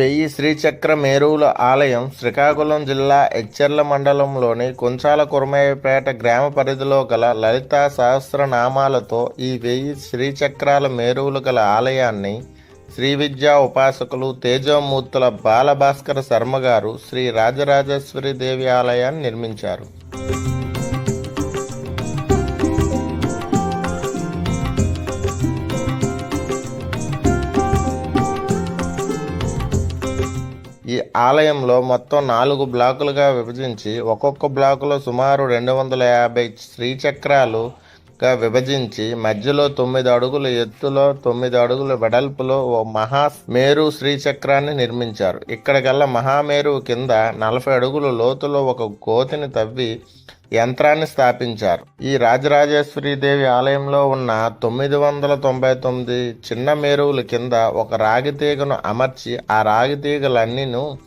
వెయ్యి శ్రీచక్ర మేరువుల ఆలయం శ్రీకాకుళం జిల్లా ఎచ్చెర్ల మండలంలోని కుంచాల కురమయ్యపేట గ్రామ పరిధిలో గల లలిత సహస్రనామాలతో ఈ వెయ్యి శ్రీచక్రాల మేరువులు గల ఆలయాన్ని శ్రీ విద్యా ఉపాసకులు తేజోమూర్తుల బాలభాస్కర శర్మ గారు శ్రీ రాజరాజేశ్వరి దేవి ఆలయాన్ని నిర్మించారు. ఈ ఆలయంలో మొత్తం నాలుగు బ్లాకులుగా విభజించి ఒక్కొక్క బ్లాకులో సుమారు రెండు వందల యాభై శ్రీచక్రాలుగా విభజించి మధ్యలో తొమ్మిది అడుగుల ఎత్తులో తొమ్మిది అడుగుల వెడల్పులో ఓ మహా మేరు శ్రీచక్రాన్ని నిర్మించారు. ఇక్కడికల్లా మహామేరు కింద నలభై అడుగుల లోతులో ఒక గోతిని తవ్వి యంత్రాన్ని స్థాపించారు. ఈ రాజరాజేశ్వరీదేవి ఆలయంలో ఉన్న తొమ్మిది వందల తొంభై తొమ్మిది చిన్న మేరువుల కింద ఒక రాగి తీగను అమర్చి ఆ రాగి తీగలన్నీను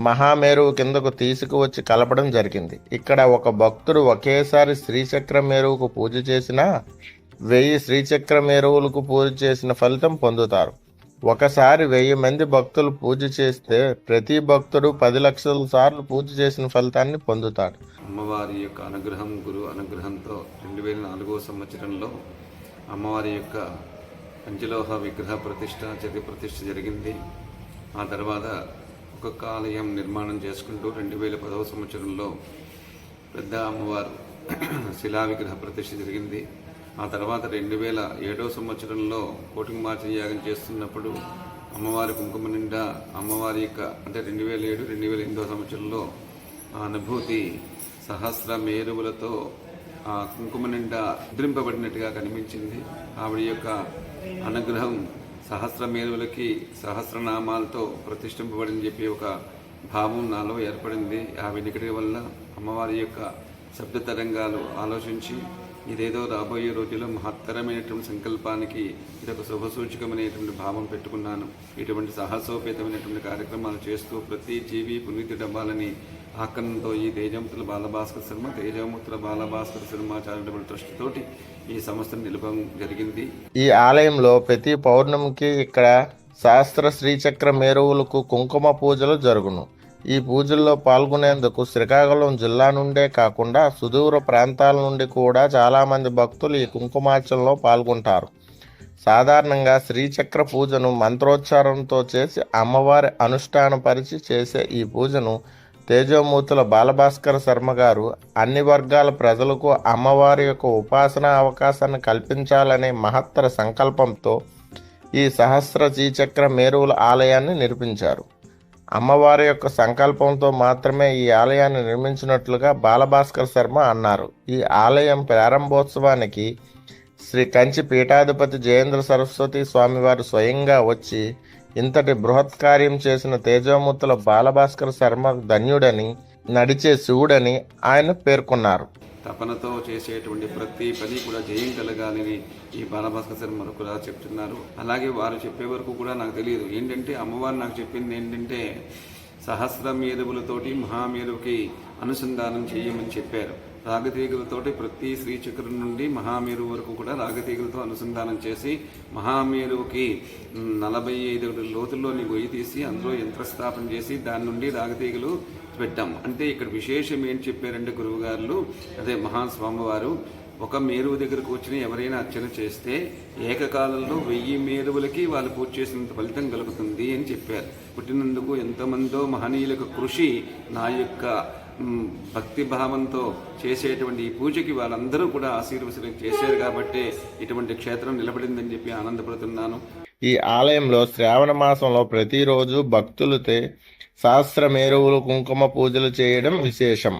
మహామేరువు కిందకు తీసుకువచ్చి కలపడం జరిగింది. ఇక్కడ ఒక భక్తుడు ఒకేసారి శ్రీచక్ర మేరువుకు పూజ చేసిన వెయ్యి శ్రీచక్ర మేరువులకు పూజ చేసిన ఫలితం పొందుతారు. ఒకసారి వెయ్యి మంది భక్తులు పూజ చేస్తే ప్రతి భక్తుడు పది లక్షల సార్లు పూజ చేసిన ఫలితాన్ని పొందుతాడు. అమ్మవారి యొక్క అనుగ్రహం గురు అనుగ్రహంతో రెండు వేల నాలుగో సంవత్సరంలో అమ్మవారి యొక్క పంచలోహ విగ్రహ ప్రతిష్ట చతి ప్రతిష్ట జరిగింది. ఆ తర్వాత ఒక్కొక్క ఆలయం నిర్మాణం చేసుకుంటూ రెండు వేల పదవ సంవత్సరంలో పెద్ద అమ్మవారు శిలా విగ్రహ ప్రతిష్ట జరిగింది. ఆ తర్వాత రెండు వేల ఏడవ సంవత్సరంలో కోటింగ్ మార్చి యాగం చేస్తున్నప్పుడు అమ్మవారి కుంకుమ నిండా అమ్మవారి యొక్క అంటే రెండు వేల ఏడు రెండు వేల ఎనిమిదవ సంవత్సరంలో ఆ అనుభూతి సహస్ర మేరువులతో ఆ కుంకుమ నిండా ముద్రింపబడినట్టుగా కనిపించింది. ఆవిడ యొక్క అనుగ్రహం సహస్ర మేరువులకి సహస్రనామాలతో ప్రతిష్ఠింపబడిందని చెప్పి ఒక భావం నాలో ఏర్పడింది. ఆ వెనుకటి వల్ల అమ్మవారి యొక్క శబ్ద తరంగాలు ఆలోచించి ఇదేదో రాబోయే రోజుల్లో మహత్తరమైనటువంటి సంకల్పానికి ఇదొక ఒక శుభసూచకమైనటువంటి భావం పెట్టుకున్నాను. ఇటువంటి సాహసోపేతమైనటువంటి కార్యక్రమాలు చేస్తూ ప్రతి జీవి పునీతుడవ్వాలని ఆకరణతో ఈ తేజముతుల బాలభాస్కర్ శర్మ తేజముతుల బాలభాస్కర్ శర్మ చారిటబుల్ ట్రస్ట్ తోటి ఈ సంస్థను నిలపడం జరిగింది. ఈ ఆలయంలో ప్రతి పౌర్ణమికి ఇక్కడ శాస్త్ర శ్రీచక్ర మేరువులకు కుంకుమ పూజలు జరుగును. ఈ పూజల్లో పాల్గొనేందుకు శ్రీకాకుళం జిల్లా నుండే కాకుండా సుదూర ప్రాంతాల నుండి కూడా చాలామంది భక్తులు ఈ కుంకుమార్చనలో పాల్గొంటారు. సాధారణంగా శ్రీచక్ర పూజను మంత్రోచ్చారణతో చేసి అమ్మవారి అనుష్ఠానపరిచి చేసే ఈ పూజను తేజోమూర్తుల బాలభాస్కర శర్మ గారు అన్ని వర్గాల ప్రజలకు అమ్మవారి యొక్క ఉపాసన అవకాశాన్ని కల్పించాలనే మహత్తర సంకల్పంతో ఈ సహస్ర శ్రీచక్ర మేరువుల ఆలయాన్ని నిర్మించారు. అమ్మవారి యొక్క సంకల్పంతో మాత్రమే ఈ ఆలయాన్ని నిర్మించినట్లుగా బాలభాస్కర్ శర్మ అన్నారు. ఈ ఆలయం ప్రారంభోత్సవానికి శ్రీ కంచి పీఠాధిపతి జయేంద్ర సరస్వతి స్వామివారు స్వయంగా వచ్చి ఇంతటి బృహత్ కార్యం చేసిన తేజోమూర్తుల బాలభాస్కర్ శర్మ ధన్యుడని నడిచే శివుడని ఆయన పేర్కొన్నారు. తపనతో చేసేటువంటి ప్రతి పని కూడా జయం కలగాలని ఈ బాలభాస్కర్ శర్మ కూడా చెప్తున్నారు. అలాగే వారు చెప్పే వరకు కూడా నాకు తెలియదు. ఏంటంటే అమ్మవారు నాకు చెప్పింది ఏంటంటే సహస్ర మేధవులతోటి మహామేరువుకి అనుసంధానం చేయమని చెప్పారు. రాగతీగలతోటి ప్రతి శ్రీచక్రం నుండి మహామేరు వరకు కూడా రాగతీగలతో అనుసంధానం చేసి మహామేరువుకి నలభై ఐదు అడుగుల లోతుల్లోని గొయ్యి తీసి అందులో యంత్రస్థాపన చేసి దాని నుండి రాగతీగలు పెట్టాం అంటే ఇక్కడ విశేషం ఏం చెప్పారంటే గురువుగారులు అదే మహాస్వామివారు ఒక మేరువు దగ్గరకు వచ్చిన ఎవరైనా అర్చన చేస్తే ఏకకాలంలో వెయ్యి మేరువులకి వాళ్ళు పూజ చేసినంత ఫలితం కలుగుతుంది అని చెప్పారు. పుట్టినందుకు ఎంతమందో మహనీయులకు కృషి నా యొక్క భక్తి భావంతో చేసేటువంటి ఈ పూజకి వాళ్ళందరూ కూడా ఆశీర్వచనం చేశారు కాబట్టి ఇటువంటి క్షేత్రం నిలబడిందని చెప్పి ఆనందపడుతున్నాను. ఈ ఆలయంలో శ్రావణ మాసంలో ప్రతిరోజు భక్తులతో సహస్ర మేరువులు కుంకుమ పూజలు చేయడం విశేషం.